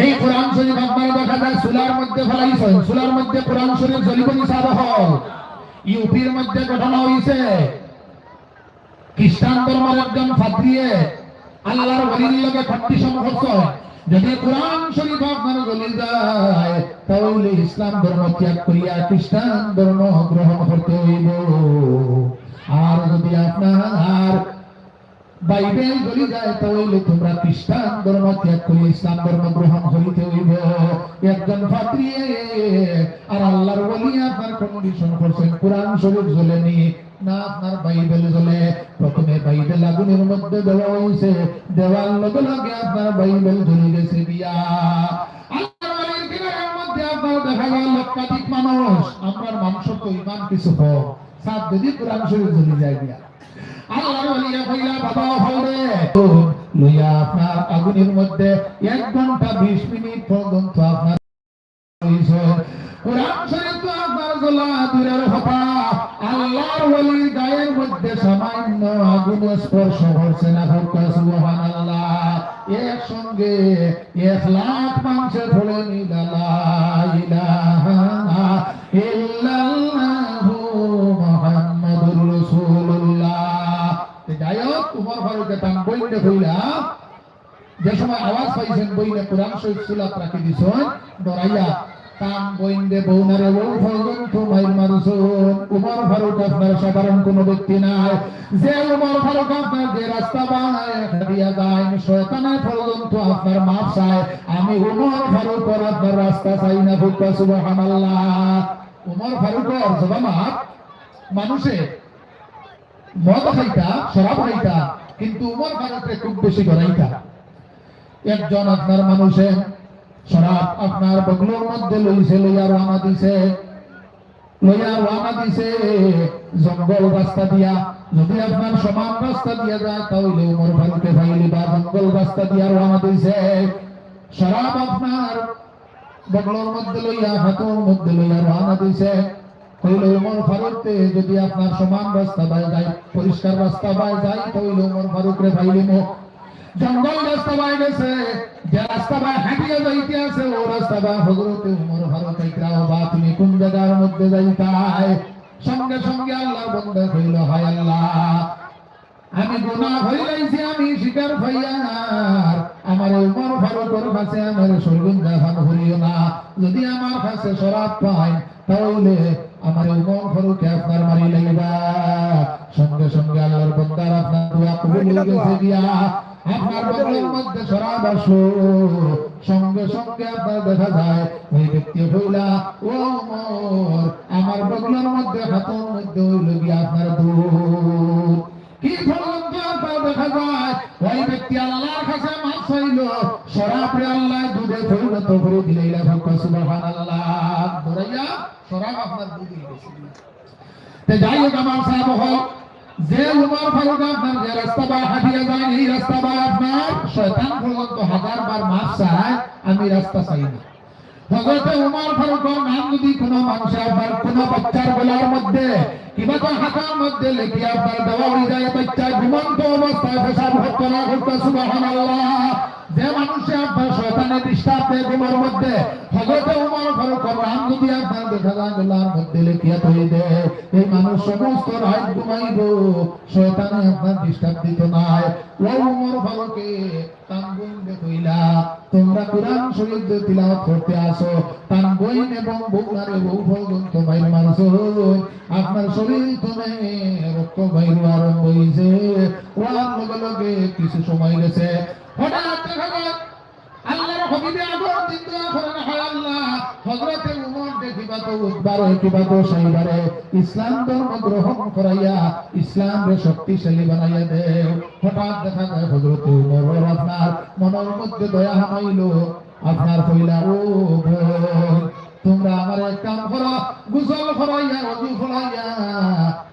এই কোরআন শরীফ আপনার দেখা যায় সুলার মধ্যে ফেলাইছেন সুলার মধ্যে কোরআন শরীফ জলিবনি হল ইউপির মধ্যে ঘটনা হইছে। খ্রিস্টান ধর্মের একজন ফাদ্রিয়ে আল্লাহর ওলির লগে খট্টি সংঘর্ষ যদি কোরআন শরীফ আপনার গলি যায়, তাহলে ইসলাম ধর্ম ত্যাগ করিয়া খ্রিস্টান ধর্ম গ্রহণ করতে হইব। আর যদি আপনার বাইবেল গলি যায়, তাহলে তোমরা খ্রিস্টান ধর্ম ত্যাগ করে ইসলাম ধর্ম গ্রহণ করিতে হইব। একজন আর আল্লাহর ওলি আপনার কন্ডিশন করছেন। কোরআন শরীফ জ্বলেনি, না আপনার বাইবেল জ্বলে। প্রথমে বাইবেল আগুনের মধ্যে দেওয়া হয়েছে দেওয়ার লগে লগে আপনার বাইবেল জ্বলে গেছে বিয়া। লক্ষাধিক মানুষ। মানুষ তো ইমান কিছু হোক সাত যদি কোরআন শরীফ জ্বলে যায় বিয়া। আল্লাহর ওলিয়া কইলা বাবা হলে লইয়া আপনার আগুনের মধ্যে এক ঘণ্টা বিশ মিনিট পর্যন্ত ওলির গায়ের মধ্যে সামান্য আগুন স্পর্শ করছে না হোকা সুবহানাল্লাহ একসঙ্গে এক লাখ মানুষের উমর ফারুকে তাম বইতে হইলা যে সময় আওয়াজ পাইছেন বইনে কোরআন শরীফ সুলাত রাখি দিছেন তোমায় মারুছুন উমর ফারুক আপনার সাধারণ কোন ব্যক্তি নাই। যে উমর ফারুক আপনার যে রাস্তা বানায় দিয়া যায়, শয়তানের ফলগন তো আপনার মাপ চায়। আমি উমর ফারুক আপনার রাস্তা চাই না ফুকা সুবহানাল্লাহ। উমর ফারুকর জবা মাপ মানুষে মদ খাইতা, শরাব খাইতা কিন্তু উমর ফারুককে খুব বেশি গড়াইতা একজন আপনার মানুষে শরাব আপনার বগলোর মধ্যে লইছে, লইয়া রওনা দিছে। লইয়া রওনা দিছে, জঙ্গল রাস্তা দিয়া। যদি আপনার সমান রাস্তা দিয়া যায়, তাহলে উমর ফারুকে ফাইলি বা জঙ্গল রাস্তা দিয়া রওনা দিছে। শরাব আপনার বগলোর মধ্যে লইয়া, হাতের মধ্যে লইয়া রওনা দিছে। উমর ফারুকতে যদি আপনার সমান রাস্তা বাই যায়, পরিষ্কার রাস্তা বাই যায় তাহলে উমর ফারুক রে ফাইলিমো জঙ্গল রাস্তা বাই গেছে, যে রাস্তা বাই হাঁটিয়ে যাইতে আছে, ও রাস্তা বাই হজরতে উমর ফারুক বা তুমি কোন জায়গার মধ্যে যাইতাই? সঙ্গে সঙ্গে আল্লাহ বন্ধ হইল, হয় আল্লাহ। আমি গুনাহ হইলাইছি, আমি শিকার ভাইয়ার আমার উমর ফারুকের কাছে আমার সরগুন জাহান হইও না। যদি আমার কাছে শরাব পাই তাহলে আমার উমর ফারুকে আপনার মারি লাইবা সঙ্গে সঙ্গে আল্লাহর বন্দার আপনার দোয়া কবুল হয়ে গেছে গিয়া আপনার বদলের মধ্যে শরাব আসলো সঙ্গে সঙ্গে আপনার দেখা যায় ওই ব্যক্তি হইলা ও উমর আমার বদলের মধ্যে হাতের মধ্যে হইল গিয়া আপনার দুধ কি ফলন্ত আপনার দেখা যায়? ওই ব্যক্তি আল্লাহর কাছে মাছ চাইল। শরাবরে আল্লাহ দুধে পরিণত করে দিলে সুবহানাল্লাহ। ধরাইয়া শরাব আপনার গেছে তে যাই হোক, আমার সাহেব হয়। যে উমর ফারুক আপনার যে রাস্তা বা হাঁটিয়ে যায়, এই রাস্তা বা আপনার শয়তান পর্যন্ত হাজার বার মাপ চায়, আমি রাস্তা চাই না। হজরতে উমর ফারুকের নাম যদি কোনো মানুষের আপনার কোনো বাচ্চার গলার মধ্যে, কিংবা তো হাতার মধ্যে লেখি আপনার দেওয়া হয়ে যায়, বাচ্চা ঘুমন্ত অবস্থায় পেশাব না করতে সুবহানাল্লাহ। যে মানুষে আপনার শয়তানের ডিস্টার্ব দেয় ঘুমের মধ্যে হজরতে উমর ফারুকের নাম যদি আপনার দেখা যায়, গলার মধ্যে লেখিয়া থই দেয় এই মানুষ সমস্ত রাত ঘুমাইব, শয়তানে আপনার ডিস্টার্ব দিত নাই। ও উমর ফারুকে তোমরা আপনার শরীর তুমি রক্ত বাইর আরম্ভ হইছে। লগে লগে কিছু সময় গেছে। হঠাৎ দেখা গেল আল্লাহর হবিবে আগর দোয়া করেন হয় আল্লাহ। হযরতে উমর দেখিবা তো উদ্বার হইবা তো সাইবারে ইসলাম ধর্ম গ্রহণ করাইয়া ইসলাম শক্তিশালী বানাইয়া দেও। হঠাৎ দেখা যায় হযরতে উমর আপনার মনের মধ্যে দয়া হামাইলো আপনার কইলা, ও বোন গুসল ফরাইয়া অজু ফরাইয়া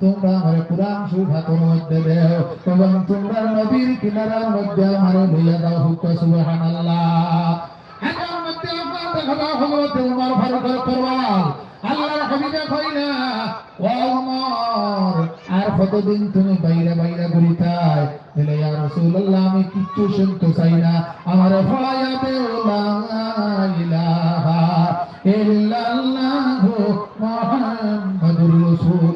তোমরা আমার কোরআন সুভাতর মধ্যে দেও এবং তোমরা নবীর কিনারার মধ্যে আমার লইয়া দাও হুক, সুবহানাল্লাহ। হাজার মধ্যে আপনার দেখা হজরতে উমর ফারুকের পরওয়াল আল্লাহর হাবিবে কইলা, ও উমর, আর কতদিন তুমি বাইরে বাইরে ঘুরিতাই বলে, ইয়া রাসূলুল্লাহ, আমি কিচ্ছু শুনতে চাই না। আমার ফলাইয়া দেও, লা ইলাহা ইল্লাল্লাহু মুহাম্মাদুর গতিকে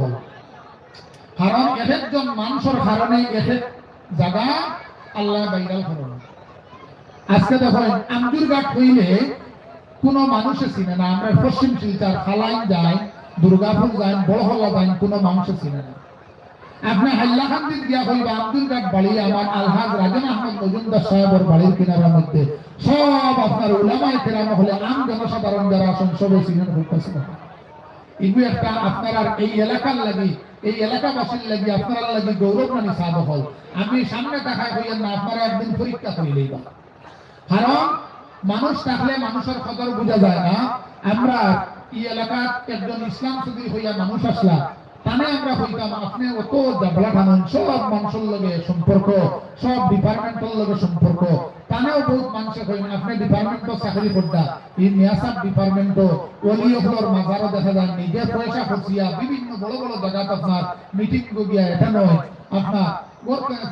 হল আজকে দেখেন কোন মানুষে চিনে না। আমরা পশ্চিম শিলচার, খালাইন যাই, দুর্গাপুর যাই বড় বড়হলা যাই, কোন মানুষে চিনে না। আপনি হাইলাকান্দির গিয়া হইবা আব্দুল ঘাট বাড়ি, আমার আলহাজ রাজন আহমদ মজুমদার সাহেবের বাড়ির কিনারার মধ্যে। সব আপনার উলামায় কেরাম হলে আম জনসাধারণ যারা আছেন সবে চিনেন হইতেছে এগুলো একটা আপনার এই এলাকার লাগি, এই এলাকাবাসীর লাগি, আপনার লাগি গৌরবরানী সাধ হল। আমি সামনে দেখা হইয়েন না, আপনারা একদিন পরীক্ষা করিলেই বা কারণ মানুষ থাকলে মানুষের খবর বোঝা যায় না। আমরা এই এলাকার একজন ইসলাম সুদী হইয়া মানুষ আসলা তানে আমরা আপনি অত লগে সম্পর্ক, সব ডিপার্টমেন্টের লগে সম্পর্ক। তানেও বহুত কইন আপনি ডিপার্টমেন্টও চাকরি করতা, এই ডিপার্টমেন্ট মাজারও দেখা নিজে পয়সা খরচিয়া বিভিন্ন বড় বড় আপনার মিটিং গিয়া এটা নয়। আপনার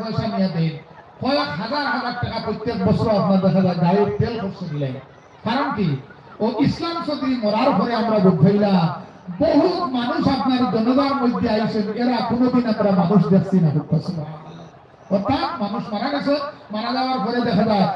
পয়সা নিয়ে দেন। কয়েক হাজার হাজার টাকা প্রত্যেক বছর আপনার দেখা যায় গাড়ির তেল খরচ দিলেন কারণ কি? ও ইসলাম সদী মরার পরে আমরা বুঝাইলাম বহুত মানুষ আপনার জনতার মধ্যে আইসেন এরা কোনোদিন আমরা মানুষ দেখছি না অর্থাৎ মানুষ মারা গেছে, মারা যাওয়ার পরে দেখা যায়